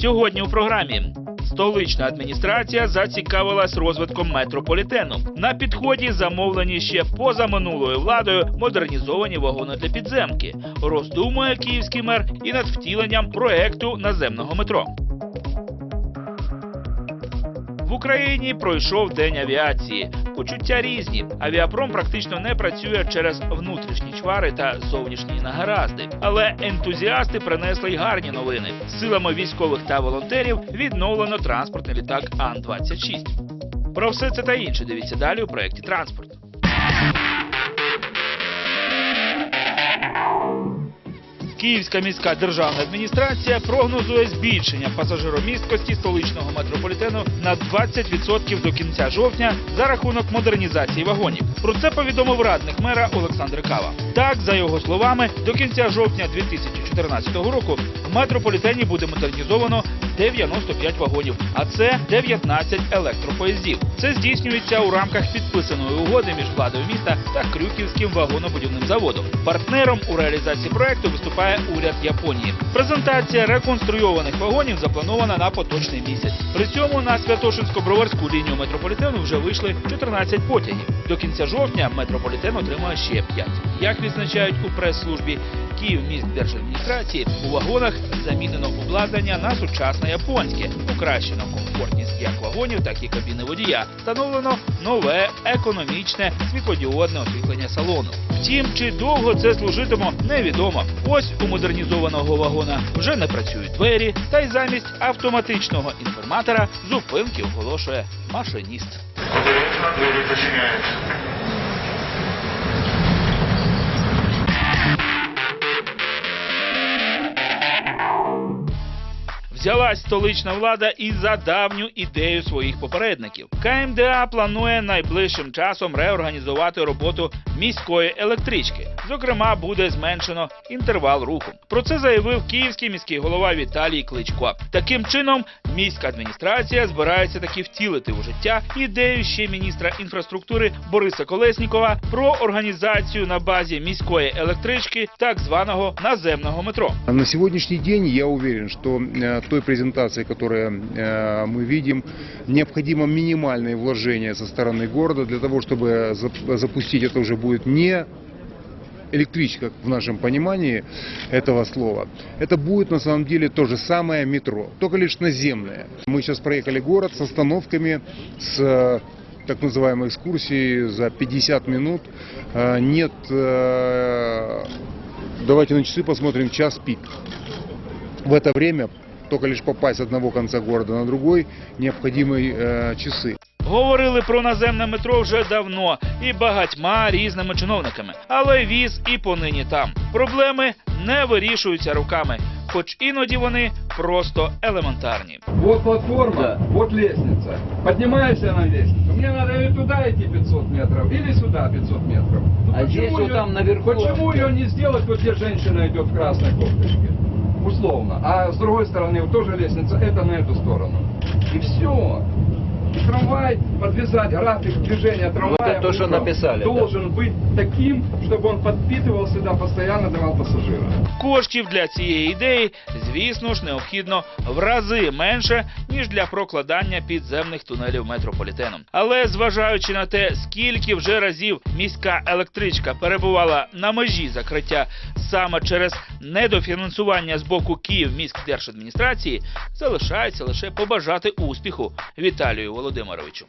Сьогодні у програмі столична адміністрація зацікавилась розвитком метрополітену. На підході замовлені ще поза минулою владою модернізовані вагони для підземки. Роздумує київський мер і над втіленням проекту наземного метро. В Україні пройшов день авіації. Почуття різні. Авіапром практично не працює через внутрішні чвари та зовнішні нагаразди. Але ентузіасти принесли й гарні новини. Силами військових та волонтерів відновлено транспортний літак Ан-26. Про все це та інше дивіться далі у проєкті Транспорт. Київська міська державна адміністрація прогнозує збільшення пасажиромісткості столичного метрополітену на 20% до кінця жовтня за рахунок модернізації вагонів. Про це повідомив радник мера Олександр Кава. Так, за його словами, до кінця жовтня 2014 року в метрополітені буде модернізовано 95 вагонів, а це 19 електропоїздів. Це здійснюється у рамках підписаної угоди між владою міста та Крюківським вагонобудівним заводом. Партнером у реалізації проекту виступає уряд Японії. Презентація реконструйованих вагонів запланована на поточний місяць. При цьому на Святошинсько-Броварську лінію метрополітену вже вийшли 14 потягів. До кінця жовтня метрополітен отримає ще 5. Як відзначають у прес-службі Київміськдержадміністрації, у вагонах замінено обладнання на сучасне японське, покращено комфортність як вагонів, так і кабіни водія. Встановлено нове економічне світлодіодне освітлення салону. Втім, чи довго це служитиме, невідомо. Ось у модернізованого вагона вже не працюють двері, та й замість автоматичного інформатора зупинки оголошує машиніст. Осторожно, двери Взялась столична влада і за давню ідею своїх попередників. КМДА планує найближчим часом реорганізувати роботу міської електрички. Зокрема, буде зменшено інтервал руху. Про це заявив київський міський голова Віталій Кличко. Таким чином, міська адміністрація збирається таки втілити у життя ідею ще міністра інфраструктури Бориса Колеснікова про організацію на базі міської електрички так званого наземного метро. На сегодняшний день я уверен, что э, той презентации, которую э, мы видим, необходимо минимальные вложения со стороны города для того, чтобы зап- запустить это уже будет не электричка в нашем понимании этого слова. Это будет на самом деле то же самое метро, только лишь наземное. Мы сейчас проехали город с остановками, с э, так называемой экскурсией за 50 минут. Э, Нет, э, давайте на часы посмотрим, час пик. В это время только лишь попасть с одного конца города на другой необходимы э, часы. Говорили про наземне метро вже давно і багатьма різними чиновниками, але віз і понині там. Проблеми не вирішуються руками, хоч іноді вони просто елементарні. Вот платформа, вот лестница. Поднимаешься на лестницу. Мне надо или туда идти 500 метров, или сюда 500 метров. Ну, А здесь вот её- там наверху- Почему ее не сделать, вот где женщина идет в красной кофточке? Условно. А с другой стороны, вот тоже лестница, это на эту сторону. И все. И трамвай подвязать, график движения трамвая Вот это то, что утром написали, да. должен быть таким, чтобы он подпитывал сюда, постоянно давал пассажирам. Коштів для цієї ідеї, звісно ж, необхідно в рази менше ніж для прокладання підземних тунелів метрополітену. Але зважаючи на те, скільки вже разів міська електричка перебувала на межі закриття саме через недофінансування з боку Київміськдержадміністрації, залишається лише побажати успіху Віталію Володимировичу. Domagoj Demaroviću.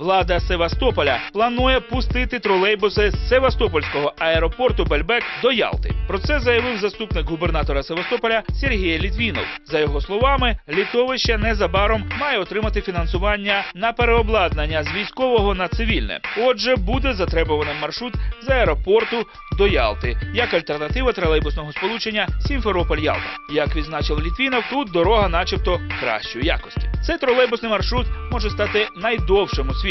Влада Севастополя планує пустити тролейбуси з Севастопольського аеропорту Бельбек до Ялти. Про це заявив заступник губернатора Севастополя Сергій Літвінов. За його словами, літовище незабаром має отримати фінансування на переобладнання з військового на цивільне. Отже, буде затребуваним маршрут з аеропорту до Ялти як альтернатива тролейбусного сполучення Сімферополь-Ялта. Як відзначив Літвінов, тут дорога, начебто, кращої якості. Цей тролейбусний маршрут може стати найдовшим у світі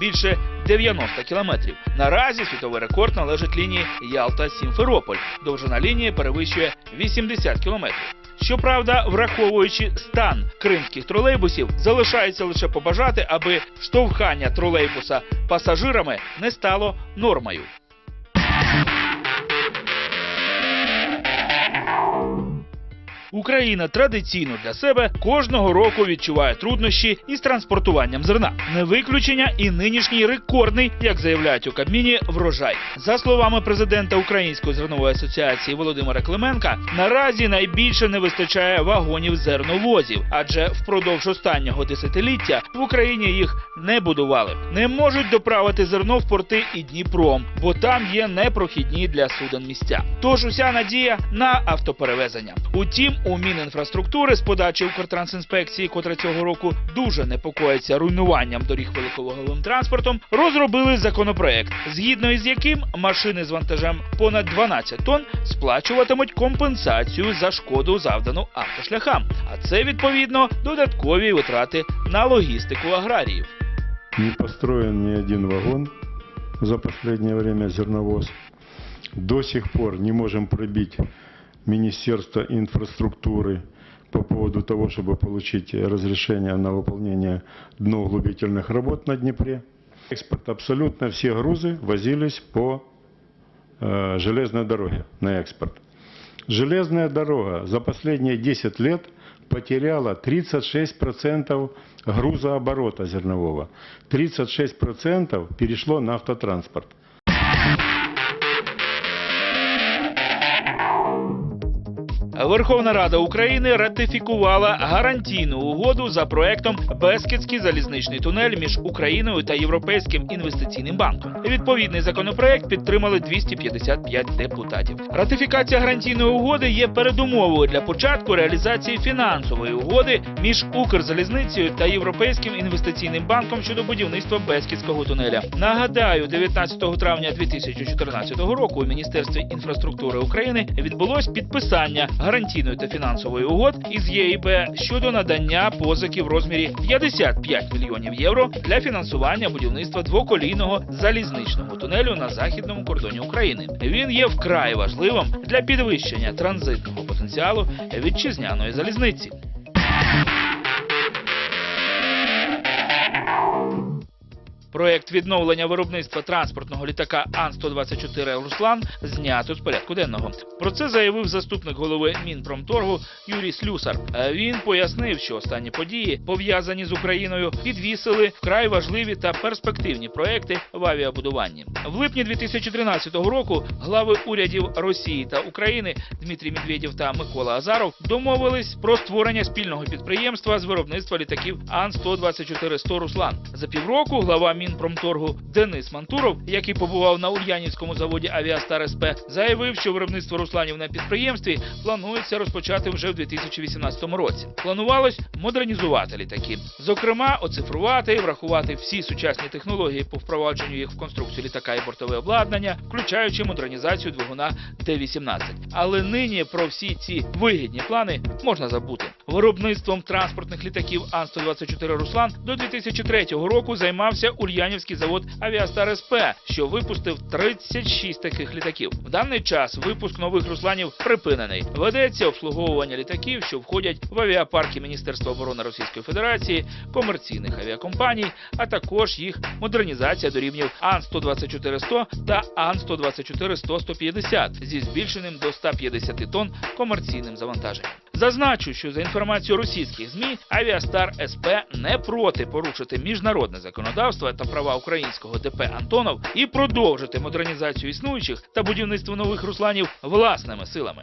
більше 90 кілометрів. Наразі світовий рекорд належить лінії Ялта-Сімферополь. Довжина лінії перевищує 80 кілометрів. Щоправда, враховуючи стан кримських тролейбусів, залишається лише побажати, аби штовхання тролейбуса пасажирами не стало нормою. Україна традиційно для себе кожного року відчуває труднощі із транспортуванням зерна. Не виключення і нинішній рекордний, як заявляють у Кабміні, врожай. За словами президента Української зернової асоціації Володимира Клименка, наразі найбільше не вистачає вагонів зерновозів, адже впродовж останнього десятиліття в Україні їх не будували. Не можуть доправити зерно в порти і Дніпром, бо там є непрохідні для суден місця. Тож уся надія на автоперевезення. Утім, у Мінінфраструктури з подачі Укртрансінспекції, котра цього року дуже непокоїться руйнуванням доріг великоваговим транспортом, розробили законопроект, згідно із яким машини з вантажем понад 12 тонн сплачуватимуть компенсацію за шкоду завдану автошляхам. А це відповідно додаткові витрати на логістику аграріїв. Не построен ни один вагон за последнее время зерновоз. До сих пор не можем пробить Министерство инфраструктуры по поводу того, чтобы получить разрешение на выполнение дноуглубительных работ на Днепре. Экспорт абсолютно все грузы возились по э, железной дороге на экспорт. Железная дорога за последние 10 лет потеряла 36% грузооборота зернового. 36% перешло на автотранспорт. Верховна Рада України ратифікувала гарантійну угоду за проектом Бескідський залізничний тунель між Україною та Європейським інвестиційним банком. Відповідний законопроект підтримали 255 депутатів. Ратифікація гарантійної угоди є передумовою для початку реалізації фінансової угоди між Укрзалізницею та Європейським інвестиційним банком щодо будівництва Бескідського тунеля. Нагадаю, 19 травня 2014 року у Міністерстві інфраструктури України відбулось підписання гарантійної та фінансової угод із ЄІБ щодо надання позики в розмірі 55 мільйонів євро для фінансування будівництва двоколійного залізничного тунелю на західному кордоні України. Він є вкрай важливим для підвищення транзитного потенціалу вітчизняної залізниці. Проект відновлення виробництва транспортного літака Ан-124 Руслан знято з порядку денного. Про це заявив заступник голови Мінпромторгу Юрій Слюсар. Він пояснив, що останні події, пов'язані з Україною, підвісили вкрай важливі та перспективні проекти в авіабудуванні. В липні 2013 року глави урядів Росії та України Дмитрій Медведєв та Микола Азаров домовились про створення спільного підприємства з виробництва літаків Ан-124-100 Руслан. За півроку глава Мінпромторгу Денис Мантуров, який побував на Ульянівському заводі Авіастар СП, заявив, що виробництво Русланів на підприємстві планується розпочати вже в 2018 році. Планувалось модернізувати літаки, зокрема, оцифрувати і врахувати всі сучасні технології по впровадженню їх в конструкцію літака і бортове обладнання, включаючи модернізацію двигуна Т-18. Але нині про всі ці вигідні плани можна забути. Виробництвом транспортних літаків Ан-124 Руслан до 2003 року займався Ульянівський завод Авіастар СП, що випустив 36 таких літаків. В даний час випуск нових Русланів припинений. Ведеться обслуговування літаків, що входять в авіапарки Міністерства оборони Російської Федерації, комерційних авіакомпаній, а також їх модернізація до рівнів Ан-124-100 та Ан-124-100-150 зі збільшеним до 150 тонн комерційним завантаженням. Зазначу, що за інформацією російських змі Авіастар СП не проти порушити міжнародне законодавство та права українського ДП Антонов і продовжити модернізацію існуючих та будівництво нових русланів власними силами.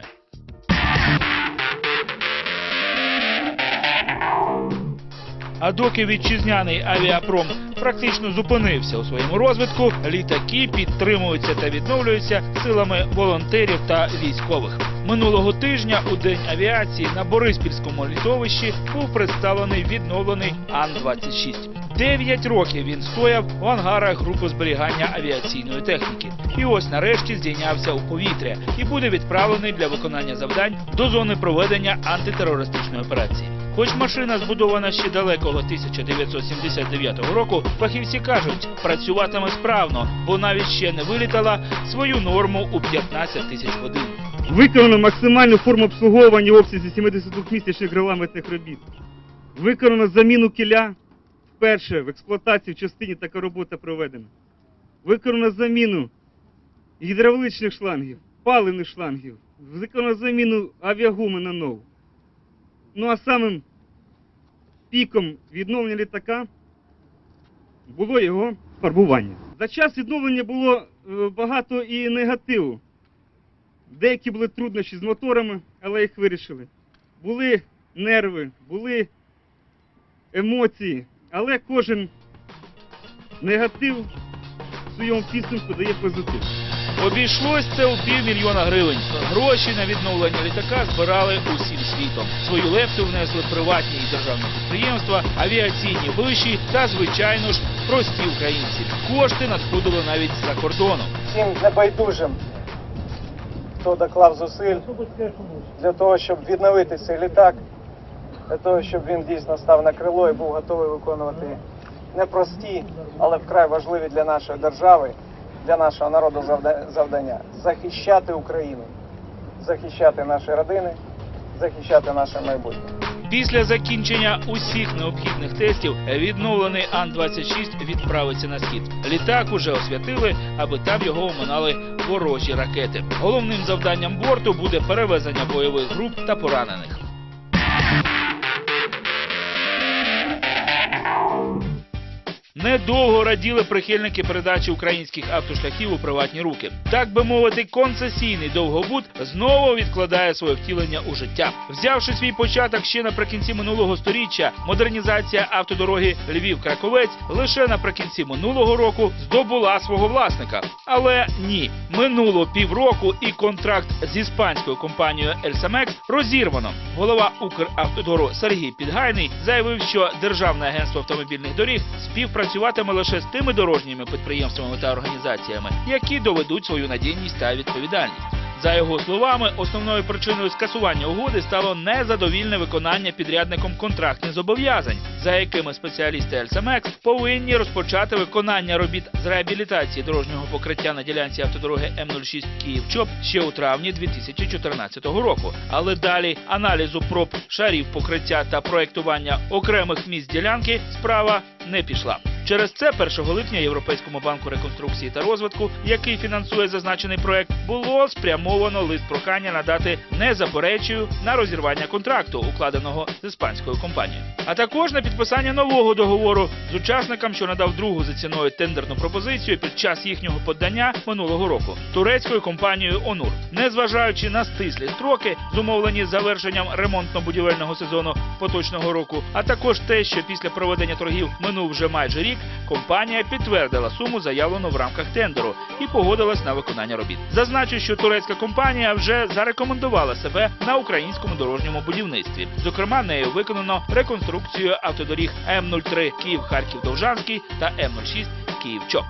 А доки вітчизняний авіапром практично зупинився у своєму розвитку, літаки підтримуються та відновлюються силами волонтерів та військових. Минулого тижня у день авіації на Бориспільському літовищі був представлений відновлений Ан-26. Дев'ять років він стояв у ангарах групи зберігання авіаційної техніки. І ось нарешті здійнявся у повітря і буде відправлений для виконання завдань до зони проведення антитерористичної операції. Хоч машина збудована ще далекого 1979 року, фахівці кажуть, працюватиме справно, бо навіть ще не вилітала свою норму у 15 тисяч годин. Виконано максимальну форму обслуговування в обсязі 72 місячних регламентних робіт. Виконано заміну кіля. Вперше в експлуатації в частині така робота проведена. Виконано заміну гідравличних шлангів, паливних шлангів. Виконано заміну авіагуми на нову. Ну а самим піком відновлення літака було його фарбування. За час відновлення було е, багато і негативу. Деякі були труднощі з моторами, але їх вирішили. Були нерви, були емоції, але кожен негатив в своєму підсумку дає позитив. Обійшлось це у півмільйона гривень. Гроші на відновлення літака збирали усім світом. Свою лепту внесли приватні і державні підприємства, авіаційні виші та, звичайно ж, прості українці. Кошти надходили навіть з-за кордону. всім небайдужим, хто доклав зусиль для того, щоб відновити цей літак, для того, щоб він дійсно став на крило і був готовий виконувати непрості, але вкрай важливі для нашої держави, для нашого народу завда- завдання захищати Україну, захищати наші родини, захищати наше майбутнє. Після закінчення усіх необхідних тестів відновлений Ан-26 відправиться на схід. Літак уже освятили, аби там його оминали ворожі ракети. Головним завданням борту буде перевезення бойових груп та поранених. Недовго раділи прихильники передачі українських автошляхів у приватні руки. Так би мовити, концесійний довгобуд знову відкладає своє втілення у життя. Взявши свій початок ще наприкінці минулого сторіччя, модернізація автодороги Львів-Краковець лише наприкінці минулого року здобула свого власника. Але ні, минуло півроку, і контракт з іспанською компанією Ельсамекс розірвано. Голова Укравтодору Сергій Підгайний заявив, що Державне агентство автомобільних доріг співпрацюватиме лише з тими дорожніми підприємствами та організаціями, які доведуть свою надійність та відповідальність. За його словами, основною причиною скасування угоди стало незадовільне виконання підрядником контрактних зобов'язань, за якими спеціалісти Ельсамекс повинні розпочати виконання робіт з реабілітації дорожнього покриття на ділянці автодороги М06 Київ-Чоп ще у травні 2014 року. Але далі аналізу проб шарів покриття та проектування окремих місць ділянки справа не пішла. Через це 1 липня Європейському банку реконструкції та розвитку, який фінансує зазначений проект, було спрямовано лист прохання надати незаперечую на розірвання контракту, укладеного з іспанською компанією, а також на підписання нового договору з учасником, що надав другу за ціною тендерну пропозицію під час їхнього подання минулого року турецькою компанією Онур. Незважаючи на стислі строки, зумовлені завершенням ремонтно-будівельного сезону поточного року, а також те, що після проведення торгів минув вже майже рік, рік компанія підтвердила суму, заявлену в рамках тендеру, і погодилась на виконання робіт. Зазначу, що турецька компанія вже зарекомендувала себе на українському дорожньому будівництві. Зокрема, нею виконано реконструкцію автодоріг М03 Київ Харків Довжанський та М06 Київ Чоп.